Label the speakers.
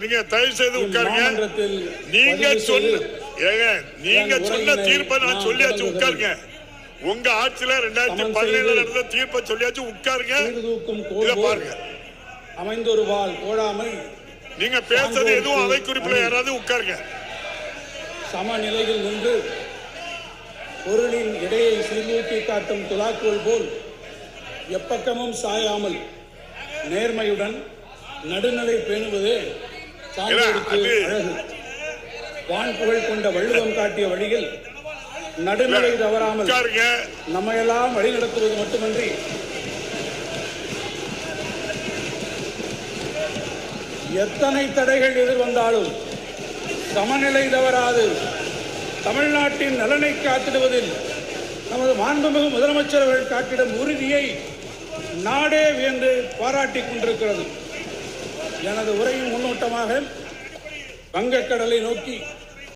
Speaker 1: நீங்க தயவு செய்து உட்காருங்க நீங்க சொன்ன ஏங்க நீங்க சொன்ன தீர்ப்பை நான் சொல்லியாச்சு. உட்காருங்க உங்க ஆட்சியில ரெண்டாயிரத்தி பதினேழுல நடந்த தீர்ப்பை சொல்லியாச்சு உட்காருங்க இத பாருங்க
Speaker 2: அமைந்தொரு வாள் கோடாமை
Speaker 1: நீங்க பேசுறது எதுவும் அவை குறிப்பில். யாராவது உட்காருங்க
Speaker 2: சமநிலையில் நின்று பொருளின் இடையை சீர்தூக்கி காட்டும் துலாக்கோல் போல் எப்பக்கமும் சாயாமல் நேர்மையுடன் நடுநிலை பேணுவதே சான்றோருக்கு
Speaker 1: அது-
Speaker 2: அழகு. வான் புகழ் கொண்ட வள்ளுவம் காட்டிய வழியில் நடுநிலை தவறாமல் நம்மையெல்லாம் வழிநடத்துவது மட்டுமன்றி எத்தனை தடைகள் எதிர்வந்தாலும் சமநிலை தவறாது. தமிழ்நாட்டின் நலனை காத்திடுவதில் நமது மாண்புமிகு முதலமைச்சர் அவர்கள் காட்டிடும் உறுதியை நாடே வியந்து பாராட்டிக் கொண்டிருக்கிறது. எனது உரையின் முன்னோட்டமாக வங்கக்கடலை நோக்கி